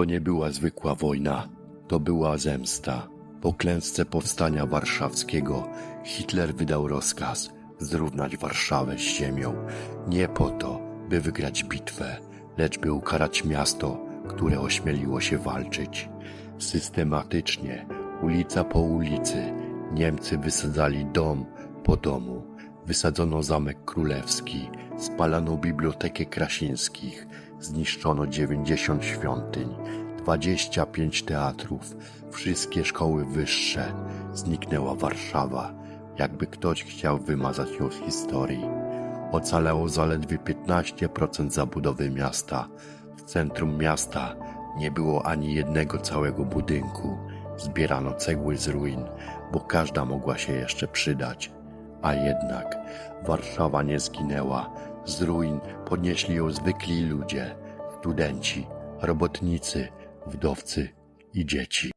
To nie była zwykła wojna, to była zemsta. Po klęsce powstania warszawskiego Hitler wydał rozkaz zrównać Warszawę z ziemią. Nie po to, by wygrać bitwę, lecz by ukarać miasto, które ośmieliło się walczyć. Systematycznie, ulica po ulicy, Niemcy wysadzali dom po domu. Wysadzono Zamek Królewski, spalano Bibliotekę Krasińskich, zniszczono 90 świątyń, 25 teatrów, wszystkie szkoły wyższe. Zniknęła Warszawa, jakby ktoś chciał wymazać ją z historii. Ocalało zaledwie 15% zabudowy miasta. W centrum miasta nie było ani jednego całego budynku. Zbierano cegły z ruin, bo każda mogła się jeszcze przydać. A jednak Warszawa nie zginęła. Z ruin podnieśli ją zwykli ludzie, studenci, robotnicy, wdowcy i dzieci.